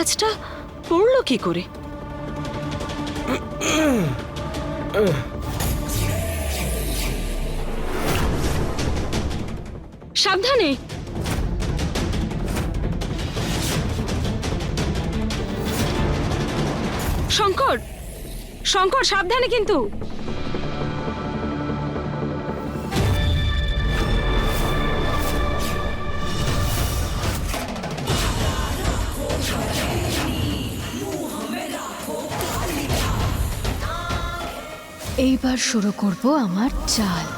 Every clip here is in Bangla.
এত পড়ল কি করে? সাবধানে। শঙ্কর শঙ্কর সাবধানে কিন্তু। এইবার শুরু করব আমার চাল।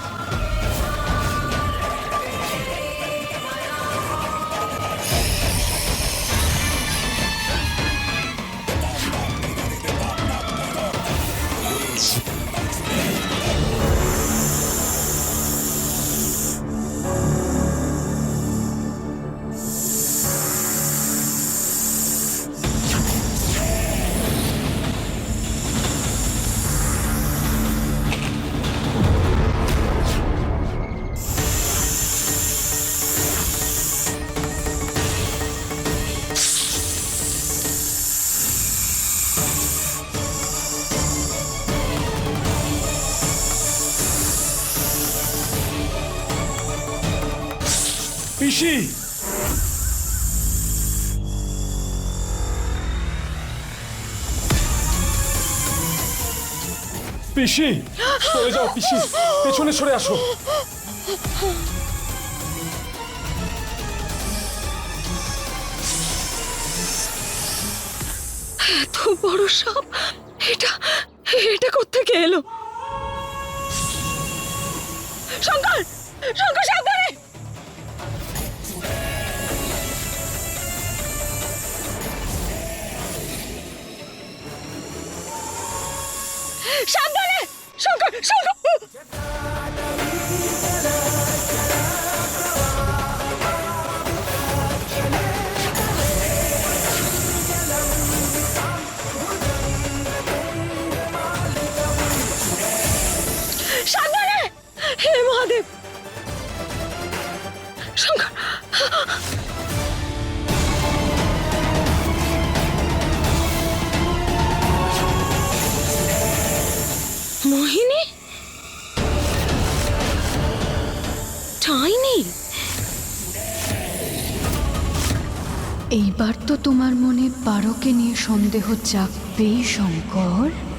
পিসি। সরে যাও, পিসি। পেছনে সরে আসো। এত বড় সাপ, এটা এটা কোত্থেকে এলো? শঙ্কর শঙ্কর শঙ্কর সন্দেহ শঙ্কর শঙ্কর।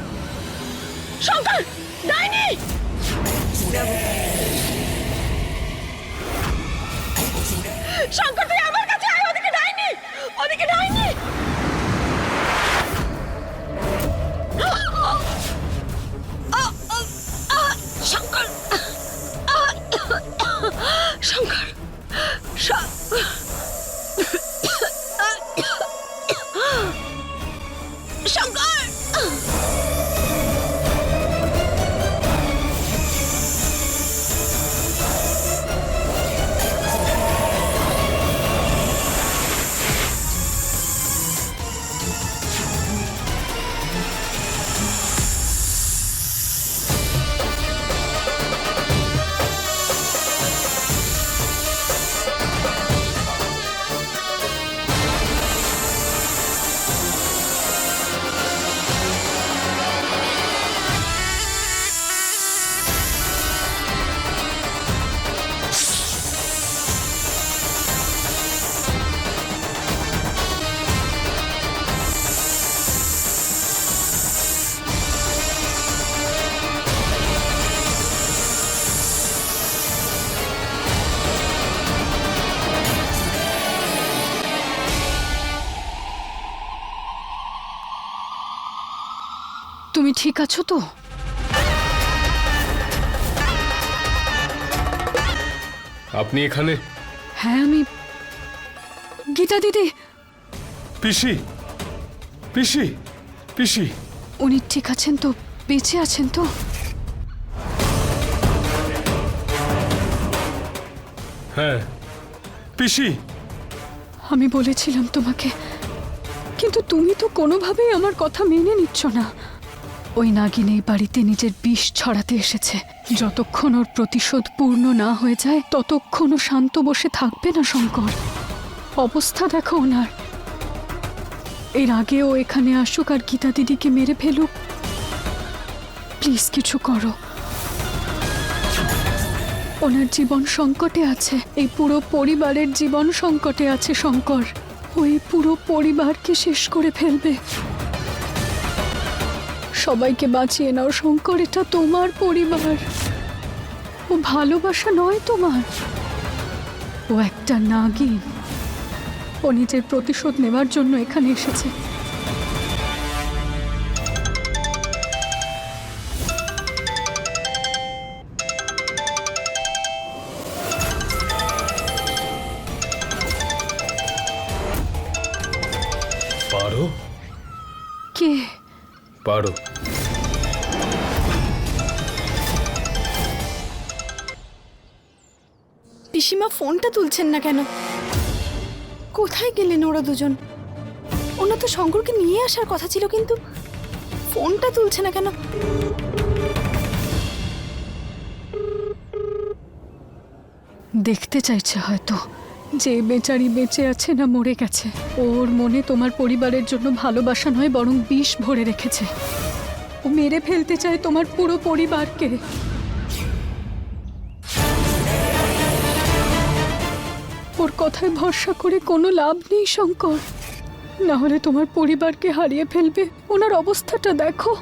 তুমি ঠিক আছো তো? আপনি এখানে? হ্যাঁ আমি গীতা দিদি। পিসি পিসি পিসি। উনি ঠিক আছেন তো? বেঁচে আছেন তো? হ্যাঁ। পিসি। আমি বলেছিলাম তোমাকে কিন্তু তুমি তো কোনোভাবেই আমার কথা মেনে নিচ্ছ না। ওই নাগিন এই বাড়িতে নিজের বিষ ছড়াতে এসেছে। যতক্ষণ ওর প্রতিশোধ পূর্ণ না হয়ে যায়, ততক্ষণ ও শান্ত বসে থাকবে না শঙ্কর। অবস্থা দেখো ওনার। এর আগেও এখানে আসুক আর গীতা দিদিকে মেরে ফেলুক। প্লিজ কিছু করো। ওনার জীবন সংকটে আছে। এই পুরো পরিবারের জীবন সংকটে আছে শঙ্কর। ওই পুরো পরিবারকে শেষ করে ফেলবে। সবাইকে বাঁচিয়ে নাও শঙ্কর এটা তোমার পরিবার। ও ভালোবাসা নয় তোমার। ও একটা নাগিন। ও নিজের প্রতিশোধ নেবার জন্য এখানে এসেছে। পারো? কে? পারো। পিসিমা ফোনটা তুলছেন না কেন? কোথায় গেলেন ওরা দুজন? ওনা তো শঙ্করকে নিয়ে আসার কথা ছিল, কিন্তু ফোনটা তুলছে না কেন? দেখতে চাইছে হয়তো। যে বেচারি বেঁচে আছে না মরে গেছে। ওর মনে তোমার পরিবারের জন্য ভালোবাসা নয়, বরং বিষ ভরে রেখেছে। ও মেরে ফেলতে চায় তোমার পুরো পরিবারকে। ওর কথায় ভরসা করে কোনো লাভ নেই, শঙ্কর। না হলে তোমার পরিবারকে হারিয়ে ফেলবে। ওনার অবস্থাটা দেখো।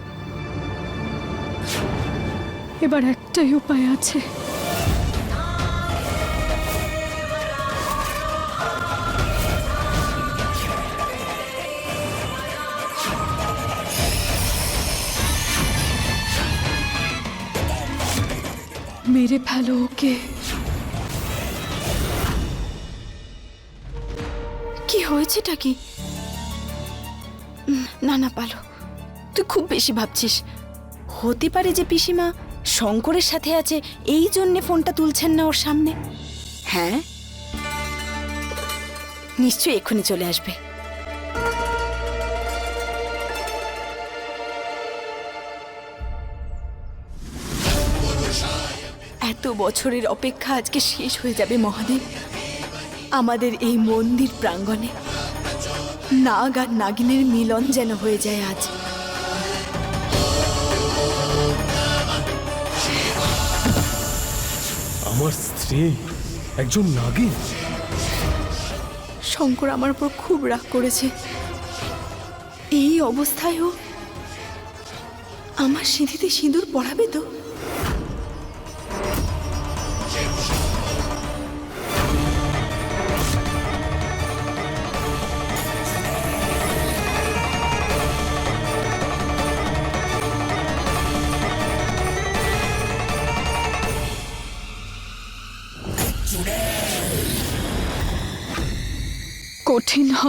এবার একটাই উপায় আছে। মেরে ফেলো ওকে। কি হয়েছেটা কি? না না, পালো। তুই খুব বেশি ভাবছিস। হতে পারে যে পিসিমা শঙ্করের সাথে আছে, এই জন্যে ফোনটা তুলছেন না ওর সামনে। হ্যাঁ? নিশ্চয়ই এক্ষুনি চলে আসবে। এত বছরের অপেক্ষা আজকে শেষ হয়ে যাবে মহাদেব। আমাদের এই মন্দির প্রাঙ্গণে। নাগ আর নাগিনের মিলন যেন হয়ে যায় আজ। আমার স্ত্রী একজন নাগিন। শঙ্কর আমার উপর খুব রাগ করেছে। এই অবস্থায়ও আমার সিঁথিতে সিঁদুর পড়াবে তো?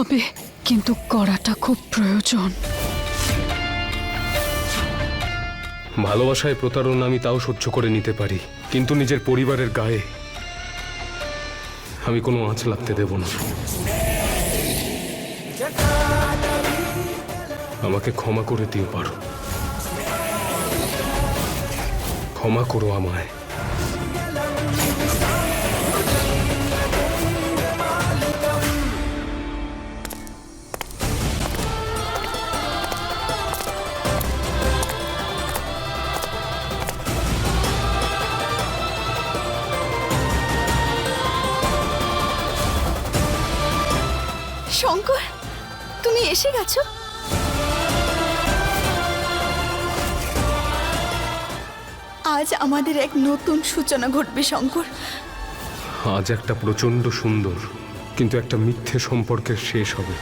হবে, কিন্তু করাটা খুব প্রয়োজন। ভালোবাসায় প্রতারণা আমি তাও সহ্য করে নিতে পারি, কিন্তু নিজের পরিবারের গায়ে আমি কোনো আঁচ লাগতে দেব না। আমাকে ক্ষমা করে দিও পারো। ক্ষমা করো আমায়। এসে গেছো আজ আমাদের এক নতুন সূচনা ঘটবে শঙ্কর। আজ একটা প্রচণ্ড সুন্দর কিন্তু একটা মিথ্যে সম্পর্কের শেষ হবে।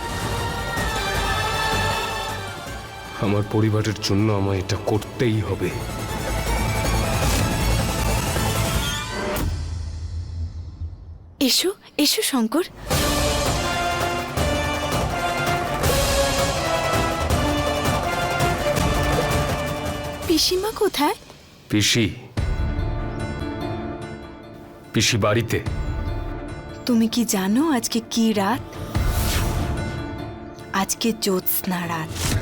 আমার পরিবারের জন্য আমায় এটা করতেই হবে। এসো এসো শঙ্কর। পিসিমা কোথায়? পিসি। পিসি বাড়িতে। তুমি কি জানো আজকে কি রাত? আজকে জ্যোৎস্না রাত।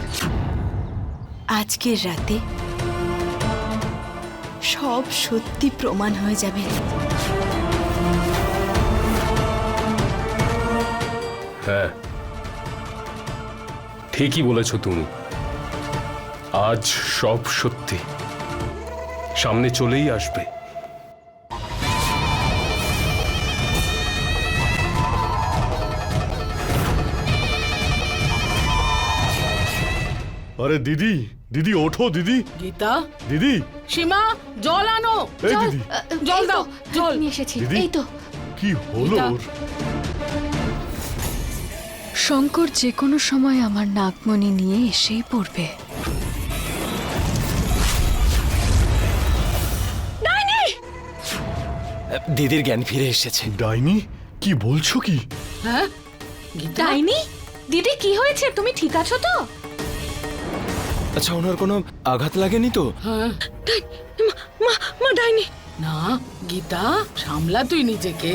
আজকের রাতে সব সত্যি প্রমাণ হয়ে যাবে। হ্যাঁ। ঠিকই বলেছ তুমি। আজ সব সত্যি। সামনে চলেই আসবে। আরে দিদি দিদি ওঠো দিদি। গীতা? দিদি। সীমা জল আনো। এই দিদি। জল দাও জল। নিয়ে এসেছি। এই তো। কি হলো শঙ্কর যে কোনো সময় আমার নাগমণি নিয়ে এসেই পড়বে। দিদির জ্ঞান ফিরে এসেছে। ডাইনি কি বলছো কি? হ্যাঁ? গীতা? ডাইনি দিদি কি হয়েছে? তুমি ঠিক আছো তো? আচ্ছা ওনার কোনো আঘাত লাগেনি তো? হ্যাঁ। মা মা ডাইনি। না গীতা সামলা তুই নিজেকে।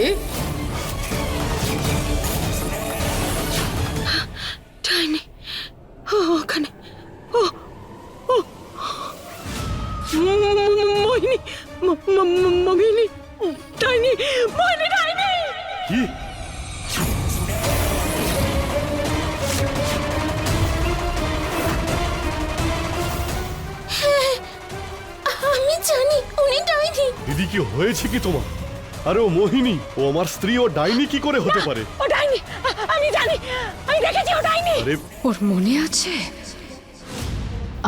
ডাইনি ও ওখানে ও ও। মোহিনী মোহিনী। ডাইনি মোহিনী ডাইনি কি? আমি জানি উনি ডাইনি। দিদি কি হয়েছে কি তোমার? আরে ও মোহিনী ও আমার স্ত্রী ও ডাইনি কি করে হতে পারে? ও ডাইনি আমি জানি আমি দেখেছি ও ডাইনি। আরে ওর মনে আছে?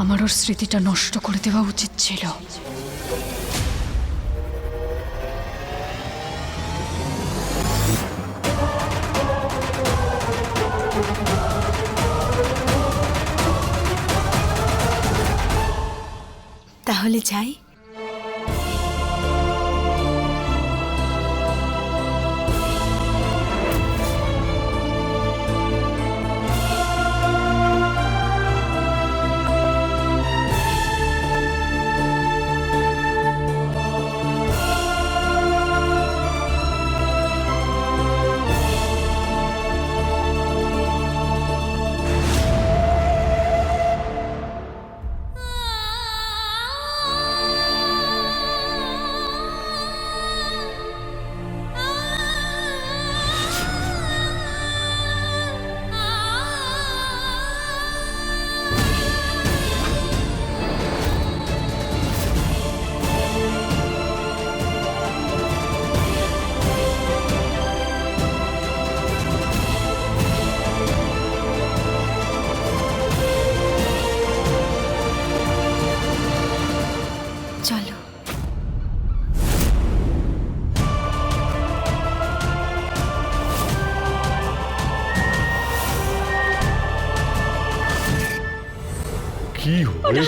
আমার ওর স্মৃতিটা নষ্ট করে দেওয়া উচিত ছিল। তাহলে যাই।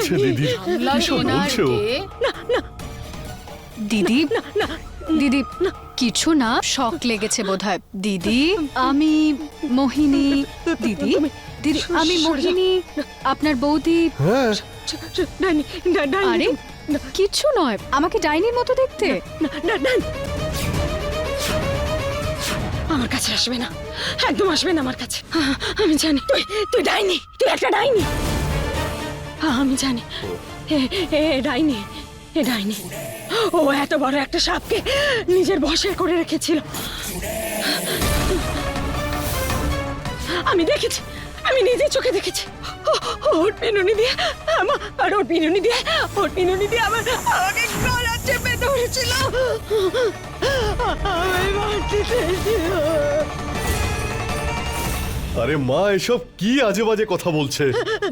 হয়েছে দিদি? কি সব বলছো? দিদি? দিদি কিছু না শখ লেগেছে বোধহয়। দিদি আমি মোহিনী। দিদি দিদি আমি মোহিনী আপনার বৌদি। হ্যাঁ। আরে কিছু নয় আমাকে ডাইনির মতো দেখতে। আমার কাছে আসবে না একদম আসবে না আমার কাছে। আমি জানি তুই তুই ডাইনি তুই একটা ডাইনি। আমি জানি। ডাইনি, এ ডাইনি। ও এত বড় একটা সাপকে নিজের বশে করে রেখেছিল। আমি দেখেছি, আমি নিজে চোখে দেখেছি। ওর পিনুনি দিয়ে, আমা- আর ওর পিনুনি দিয়ে, ওর পিনুনি দিয়ে আমার আমাকে গলা চেপে ধরেছিল। আমি মারতে চেয়েছিল। আরে মা এসব কি আজে বাজে কথা বলছে?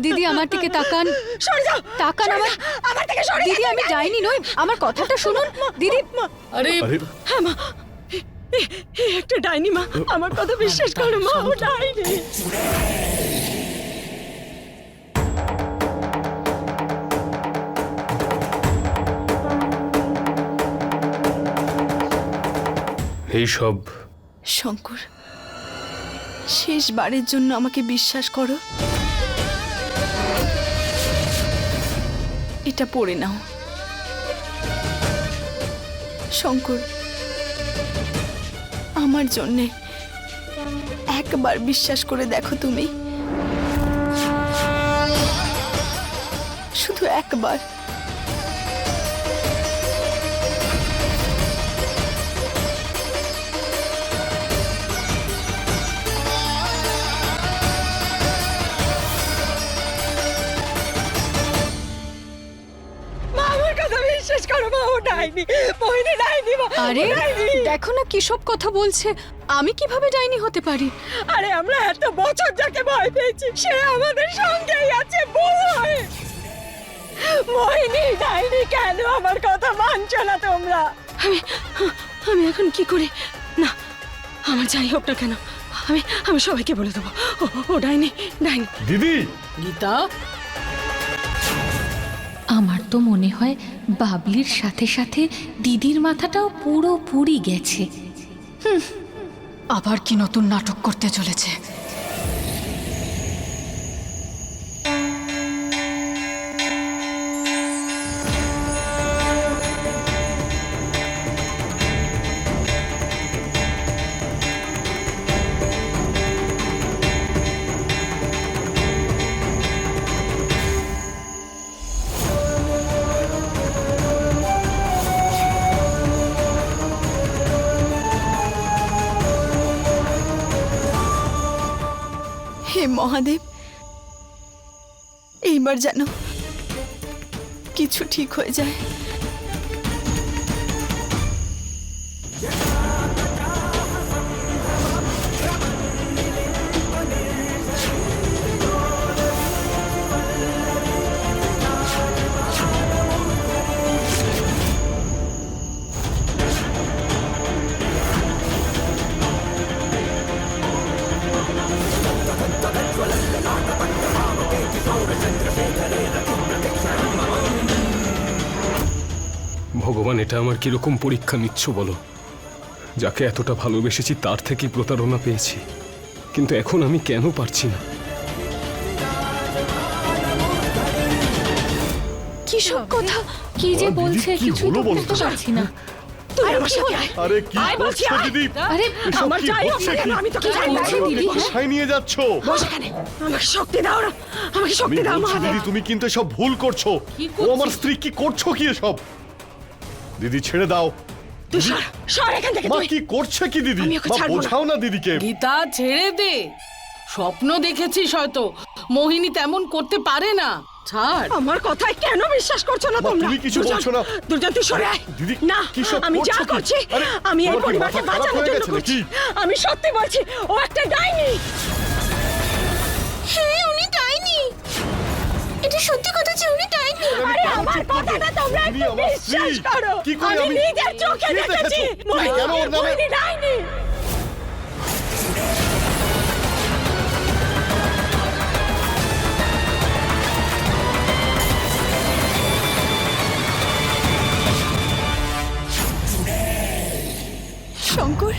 দিদি আমার দিকে তাকান। সরে যাও। তাকান আমার। আমার থেকে সরে দিদি আমি ডাইনি নই। আমার কথাটা শুনুন। দিদি। আরে আরে। হ্যাঁ মা। একটা ডাইনি মা। আমার কথা বিশ্বাস করো মা। ও ডাইনি। এইসব শঙ্কর। শেষবারের জন্য আমাকে বিশ্বাস করো। এটা পড়ে নাও। শঙ্কর, আমার জন্যে একবার বিশ্বাস করে দেখো তুমি। শুধু একবার। ডাইনি। মোহিনী ডাইনি মা, আরে দেখো না কি সব কথা বলছে। আমি কীভাবে ডাইনি হতে পারি? আরে আমরা এত বছর যাকে ভয় পেয়েছি সে আমাদের সঙ্গেই আছে বউ হয়ে। মোহিনী ডাইনি কেন আমার কথা মানছো না তোমরা? আমি আমি এখন কি করি? না আমার যাই হোক না কেন আমি আমি সবাইকে বলে দেবো। ও ও ডাইনি ডাইনি। দিদি! গীতা? তো মনে হয় বাবলির সাথে সাথে দিদির মাথাটাও পুরোপুরি গেছে। আবার কি নতুন নাটক করতে চলেছে? হে মহাদেব এইবার যেন কিছু ঠিক হয়ে যায় ভগবান এটা আমার কীরকম পরীক্ষা নিচ্ছ বলো? যাকে এতটা ভালোবেসেছি তার থেকেই প্রতারণা পেয়েছি। কিন্তু এখন আমি কেন পারছি না? কি সব কথা? কি যে বলছে কিছুই তো বুঝতে পারছি না। তুই আমার সাথে আয়। আরে কি বলছি, করছ দিদি? আরে আমার কি যাই হোক হচ্ছে না কেন? কি? আমি তোকে কি বলছি দিদি? কোথায় নিয়ে যাচ্ছ? বস এখানে। আমাকে শক্তি দাও না। আমাকে আমি শক্তি দাও বলছি দিদি তুমি কিন্তু সব ভুল করছ। ও আমার স্ত্রী কি করছ কি এসব? দিদি ছেড়ে দাও। তুই সর সর এখান থেকে মা তুই। কি করছে কি দিদি? আমি ওকে মা ছাড়বো না। বোঝাও না দিদিকে। গীতা ছেড়ে দে। স্বপ্ন দেখেছিস হয়তো। মোহিনী তেমন করতে পারে না। ছাড়। আমার কথায় কেন বিশ্বাস করছ না মা, তোমরা? তুমি কিছু দুর্জন, বলছো না। দুর্জন তুই সরে আয়। দিদি, না কি সব আমি যা করছ কি? করছি আরে, আমি এই তোমার কি পরিবারকে মাথা খারাপ বাঁচানোর হয়ে জন্য গেছে করছি। নাকি? আমি সত্যি বলছি ও একটা ডাইনি। সত্যি কথা যে উনি আরে আমার কথাটা তোমরা একটু বিশ্বাস করো। কি করে আমি নিজের চোখে দেখেছি? দেখেছ? কেন ওর নামে- মোহিনী শঙ্কর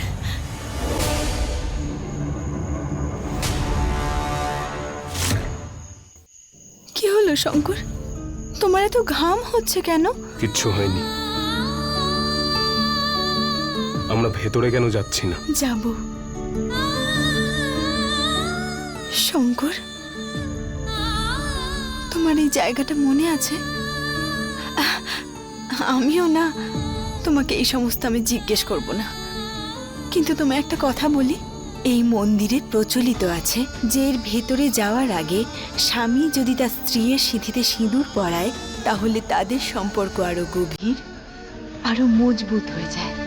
শঙ্কর। তোমার এত ঘাম হচ্ছে কেন? কিচ্ছু হয়নি। আমরা ভেতরে কেন যাচ্ছি না? যাব। শঙ্কর তোমার এই জায়গাটা মনে আছে? আমিও না তোমাকে এই সমস্ত আমি জিজ্ঞেস করব না। কিন্তু তোমায় একটা কথা বলি। এই মন্দিরে প্রচলিত আছে যে এর ভেতরে যাওয়ার আগে স্বামী যদি তার স্ত্রীর সিঁথিতে সিঁদুর পরায়, তাহলে তাদের সম্পর্ক আরও গভীর আরও মজবুত হয়ে যায়।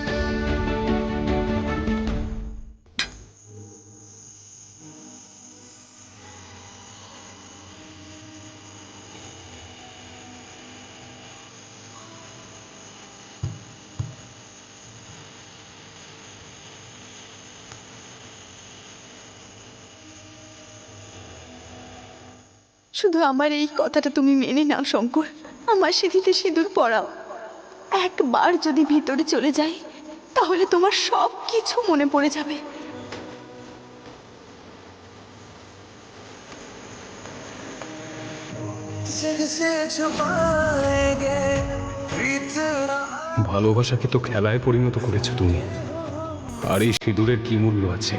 শুধু আমার এই কথাটা তুমি মেনে নাও, শঙ্কর। আমার সিঁথিতে সিঁদুর পরাও। একবার যদি ভিতরে চলে যাই, তাহলে তোমার সব কিছু মনে পড়ে যাবে। ভালোবাসাকে তো খেলায় পরিণত করেছ তুমি। আর এই সিঁদুরের কি মূল্য আছে?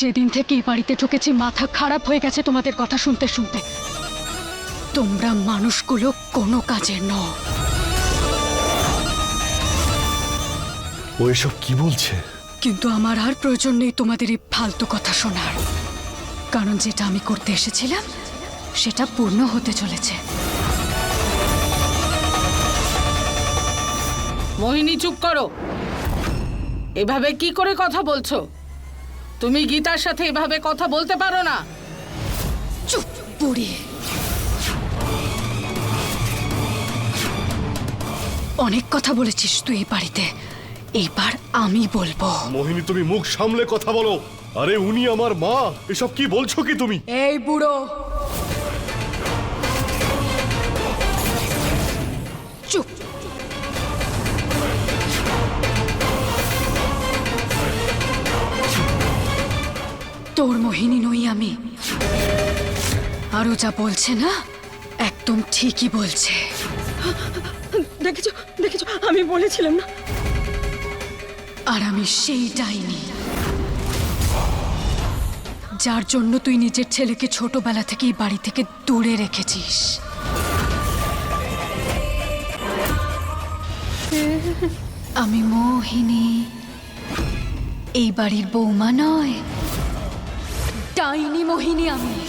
যেদিন থেকে এই বাড়িতে ঢুকেছি মাথা খারাপ হয়ে গেছে তোমাদের কথা শুনতে শুনতে। তোমরা মানুষগুলো কোনো কাজে নও। ও এসব কি বলছে? কিন্তু আমার আর প্রয়োজন নেই তোমাদের এই ফালতু কথা শোনার। কারণ যেটা আমি করতে এসেছিলাম সেটা পূর্ণ হতে চলেছে। মোহিনী চুপ করো। এভাবে কি করে কথা বলছো? তুমি গীতার সাথে এভাবে কথা বলতে পারো না। চুপ বুড়ি। অনেক কথা বলেছিস তুই এই বাড়িতে। এবার আমি বলব। মোহিনী তুমি মুখ সামলে কথা বলো। আরে উনি আমার মা। এসব কি বলছো কি তুমি? এই বুড়ো তোর মোহিনী নই আমি। আরও যা বলছে না একদম ঠিকই বলছে। দেখেছ দেখেছ আমি বলেছিলাম না। আর আমি সেই ডাইনি যার জন্য তুই নিজের ছেলেকে ছোটবেলা থেকেই বাড়ি থেকে দূরে রেখেছিস। আমি মোহিনী এই বাড়ির বৌমা নয়। ডাইনি মোহিনী আমি।